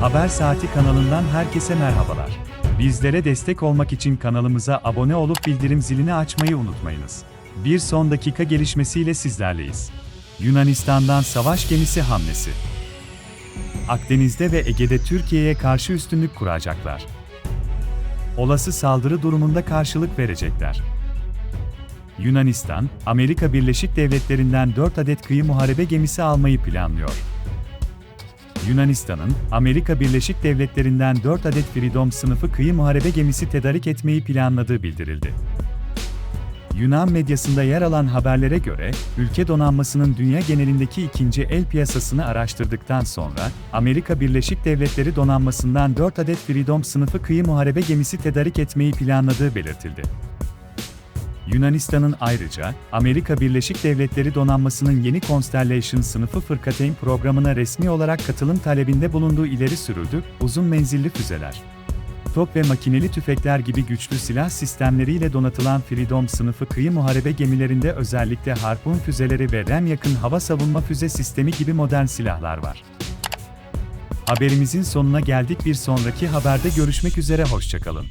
Haber Saati kanalından herkese merhabalar. Bizlere destek olmak için kanalımıza abone olup bildirim zilini açmayı unutmayınız. Bir son dakika gelişmesiyle sizlerleyiz. Yunanistan'dan savaş gemisi hamlesi. Akdeniz'de ve Ege'de Türkiye'ye karşı üstünlük kuracaklar. Olası saldırı durumunda karşılık verecekler. Yunanistan, Amerika Birleşik Devletleri'nden 4 adet kıyı muharebe gemisi almayı planlıyor. Yunanistan'ın, Amerika Birleşik Devletleri'nden 4 adet Freedom sınıfı kıyı muharebe gemisi tedarik etmeyi planladığı bildirildi. Yunan medyasında yer alan haberlere göre, ülke donanmasının dünya genelindeki ikinci el piyasasını araştırdıktan sonra, Amerika Birleşik Devletleri donanmasından 4 adet Freedom sınıfı kıyı muharebe gemisi tedarik etmeyi planladığı belirtildi. Yunanistan'ın ayrıca, Amerika Birleşik Devletleri donanmasının yeni Constellation sınıfı fırkateyn programına resmi olarak katılım talebinde bulunduğu ileri sürüldü, uzun menzilli füzeler. Top ve makineli tüfekler gibi güçlü silah sistemleriyle donatılan Freedom sınıfı kıyı muharebe gemilerinde özellikle harpun füzeleri ve rem yakın hava savunma füze sistemi gibi modern silahlar var. Haberimizin sonuna geldik bir sonraki haberde görüşmek üzere hoşçakalın.